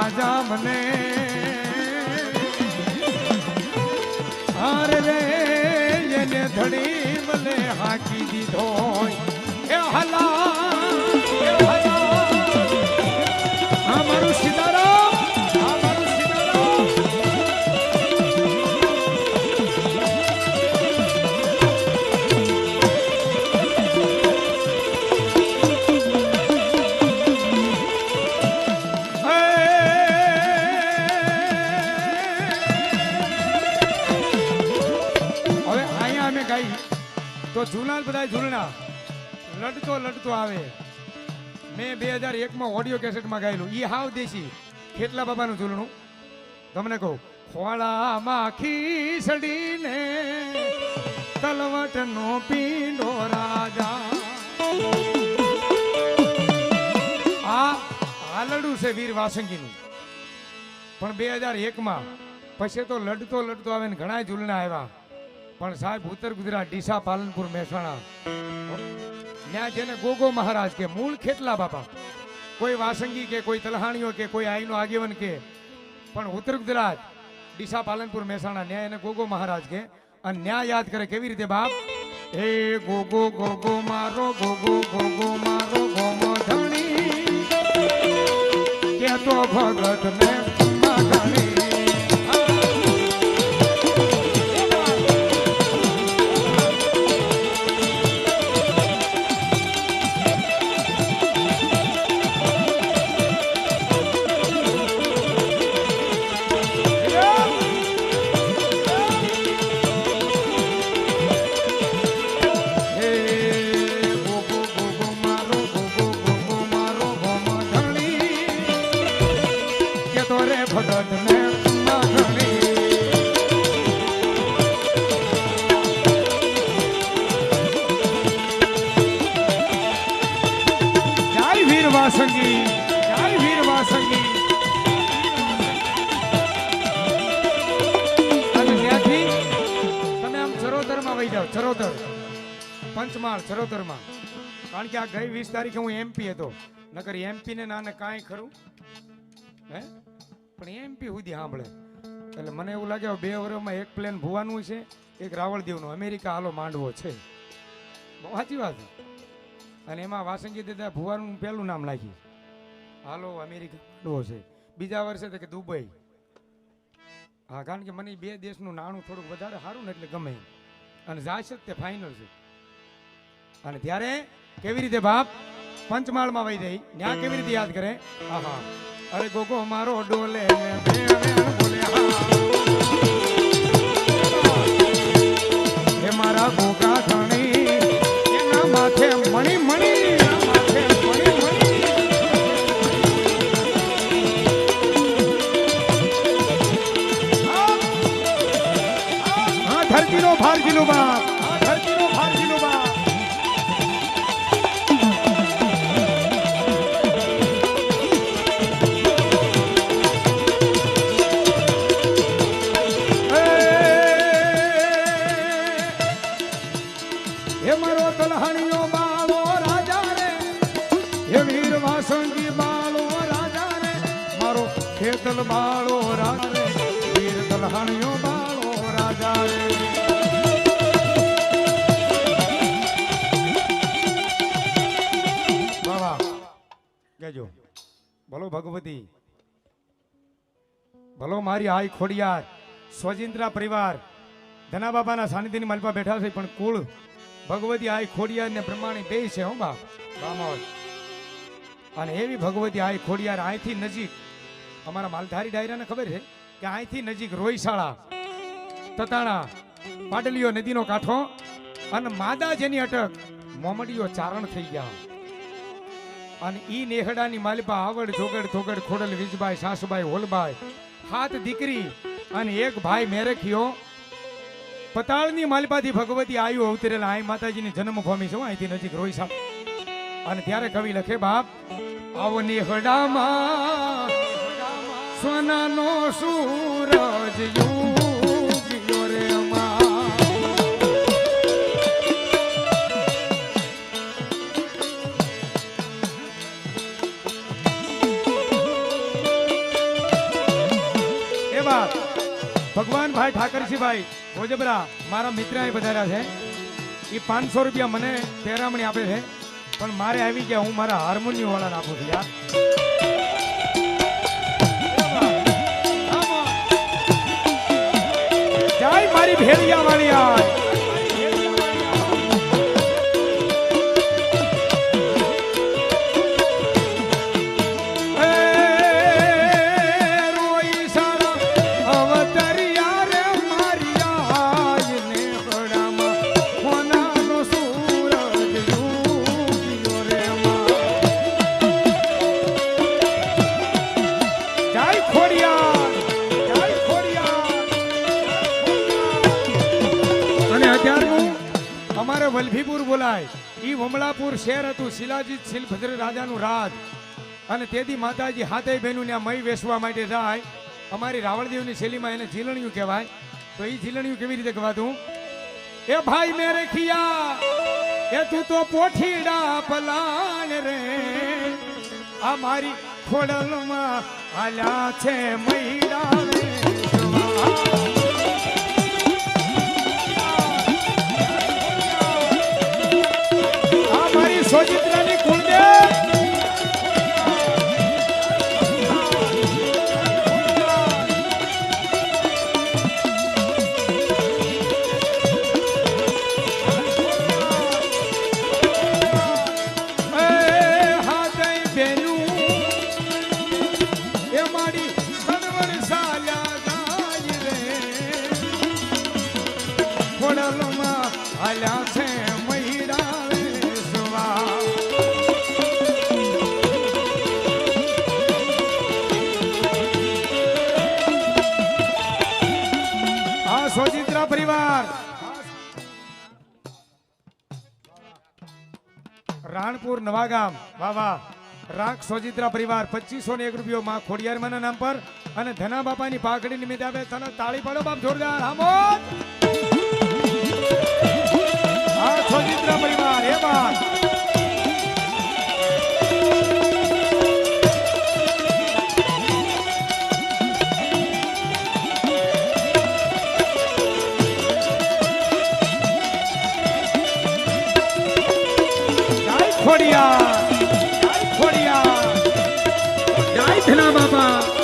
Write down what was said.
મને. હાર રે એને ધડી મને હાકી દીધો એ તો જૂના બધા ઝૂલણા. લડતો લડતો આવે. મેં બે હજાર એકમાં ઓડિયો કેસેટમાં ગાયેલું. ઈ હાવ દેશી. ખેટલા બાબાનું ઝૂલણું. તમને કહું, ખોળામાં ખીસડીને તલવટનો પીંડો રાજા. આ હાલડું છે વીર વાસંગીનું. પણ બે હજાર એકમાં, પછી તો લડતો લડતો આવે ને ઘણા ઝૂલણા આવ્યા. પણ સાહેબ, ઉત્તર ગુજરાત, ડીસા, પાલનપુર, મહેસાણા. ત્યાં જેને ગોગો મહારાજ કે, મૂળ ખેટલા બાપા. કોઈ વાસંગી કે, કોઈ તલહાણીઓ કે, કોઈ આઈનો આગેવન કે, પણ ઉત્તર ગુજરાત, ડીસા, પાલનપુર, મહેસાણા ન્યાય એને ગોગો મહારાજ કે, અને ન્યાય યાદ કરે કેવી રીતે બાપ? હે ગોગો ગોગો મારો, ગોગો ગોગો મારો, ગોમો ધણી કે તો ભગત ચરોતર. પંચમહાલ, ચરોતરમાં. કારણ કે આ ગઈ વીસ તારીખે હું એમપી હતો. નકર એમપી ને કાંઈ ખરું? હે? પણ એમપી સુધી સાંભળે. એટલે મને એવું લાગે બે વર્ષમાં એક પ્લેન ભુવાનું છે, એક રાવળદેવનું. અમેરિકા હાલો માંડવો છે. બહુ સાચી વાત અને એમાં વાસંગી દાદા ભુવાનું પહેલું નામ લાગ્યું હાલો, અમેરિકા છે. બીજા વર્ષે તો કે દુબઈ. હા, કારણ કે મને બે દેશનું નાણું થોડુંક વધારે સારું ને એટલે ગમે. અને જાશે તે ફાઇનલ છે. અને ત્યારે કેવી રીતે બાપ? પંચમાળમાં વહી જઈ ત્યાં કેવી રીતે યાદ કરે? આહા. અરે ગોગો મારો ડોલે ખેતલ બાળો રાજા રે વીર તલહણીયો બાળો રાજા બાબા કહેજો. ભલો ભગવતી. ભલો મારી આઈ ખોડિયાર, સ્વજિંદ્રા પરિવાર. ધના બાબાના સાનિધ્યની માલપા બેઠા છે, પણ કુળ ભગવતી આઈ ખોડિયાર ને પ્રમાણે બે છે, હો બાપ. અને એવી ભગવતી આઈ ખોડિયાર અહીંથી નજીક અમારા માલધારી ડાયરાને ખબર છે કે અહીંથી નજીક રોઈશાળા તતાણા, પાડલીઓ નદીનો કાંઠો અને માદા જેની અટક મોમડીઓ ચારણ થઈ ગયા. અને ઈ નેહડાની માલિપા આવડ જોગડ થોગડ ખોડલ વીજભાઈ સાસુભાઈ હોલભાઈ હાથ દીકરી અને એક ભાઈ મેરખિયો પતાળની માલિપાથી ભગવતી આયુ અવતરેલા આઈ માતાજીની જન્મભૂમિ છે અહીંથી નજીક રોઈસા અને ત્યારે કવિ લખે બાપ, આવો નેહડામાં સોનાનો સૂરજ યુગ્યો રે અમા ભાઈ ઠાકરસિંહભાઈ ભોજબરા મારા મિત્ર અહીં પધાર્યા છે. એ પાંચસો રૂપિયા મને તેરામણી આપે છે. પણ મારે આવી ગયા, હું મારા હાર્મોનિયમ વાળાને આપું છું, યાર. મારી ભેડિયા વાળી યાર વમલાપુર શહેર હતું શિલાજીત શિલભદ્ર રાજાનું રાજ. અને તેથી માતાજી હાથે બહેનું ને મય વેસવા માટે જાય. અમારી રાવણદેવની શૈલીમાં એને ઝીલણિયું કહેવાય. તો એ ઝીલણિયું કેવી રીતે કહેવાતું? એ ભાઈ મેરે ખિયા, એ તું તો પોઠીડા પલાણ રે. આ મારી ખોડલમાં આલ્યા છે મૈડા રાણપુર નવાગામ વાહ રાખ સોજિત્રા પરિવાર, પચીસો ને એક રૂપિયો માં ખોડિયારમાના નામ પર અને ધના બાપાની પાઘડી નિમિત્તે આવે તાળી પાડો બાપ જોરદાર. આમોદ ધન્યવાદ. ખોડિયા જય ખોડિયા જય ધના